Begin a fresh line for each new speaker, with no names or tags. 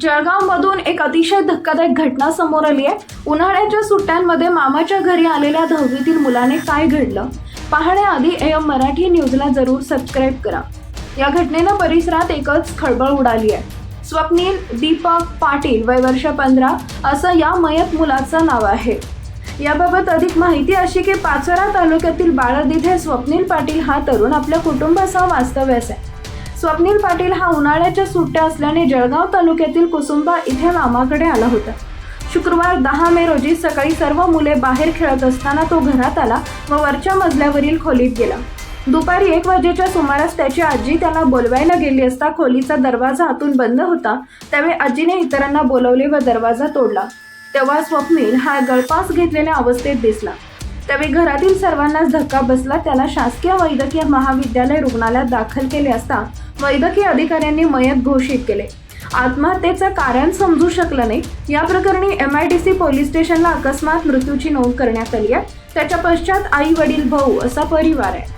जळगावमधून एक अतिशय धक्कादायक घटना समोर आली आहे. उन्हाळ्याच्या सुट्ट्यांमध्ये मामाच्या घरी आलेल्या दहावीतील मुलाने काय घडलं? पाहण्याआधी एम मराठी न्यूजला जरूर सबस्क्राईब करा. या घटनेनं परिसरात एकच खळबळ उडाली आहे. स्वप्नील दीपक पाटील वय वर्ष पंधरा असं या मयत मुलाचं नाव आहे. याबाबत अधिक माहिती अशी की पाचोरा तालुक्यातील बाळद इथे स्वप्नील पाटील हा तरुण आपल्या कुटुंबासह वास्तव्यास आहे. स्वप्नील पाटील हा उन्हाळ्याच्या सुट्ट्या असल्याने जळगाव तालुक्यातील कुसुंबा इथे मामाकडे आला होता. शुक्रवार दहा मे रोजी सकाळी सर्व मुले बाहेर खेळत असताना तो घरात आला व वरच्या मजल्यावरील खोलीत गेला. दुपारी एक वाजेच्या सुमारास त्याची आजी त्याला बोलवायला गेली असता खोलीचा दरवाजा आतून बंद होता. त्यावेळी आजीने इतरांना बोलवले व दरवाजा तोडला. तेव्हा स्वप्नील हा गळपास घेतलेल्या अवस्थेत दिसला. त्यावेळी घरातील सर्वांनाच धक्का बसला. त्याला शासकीय वैद्यकीय महाविद्यालय रुग्णालयात दाखल केले असता वैद्यकीय अधिकाऱ्यांनी मयत घोषित केले. आत्महत्येचं कारण समजू शकलं नाही. या प्रकरणी M I D C police स्टेशनला अकस्मात मृत्यूची नोंद करण्यात आली आहे. त्याच्या पश्चात आई वडील भाऊ असा परिवार आहे.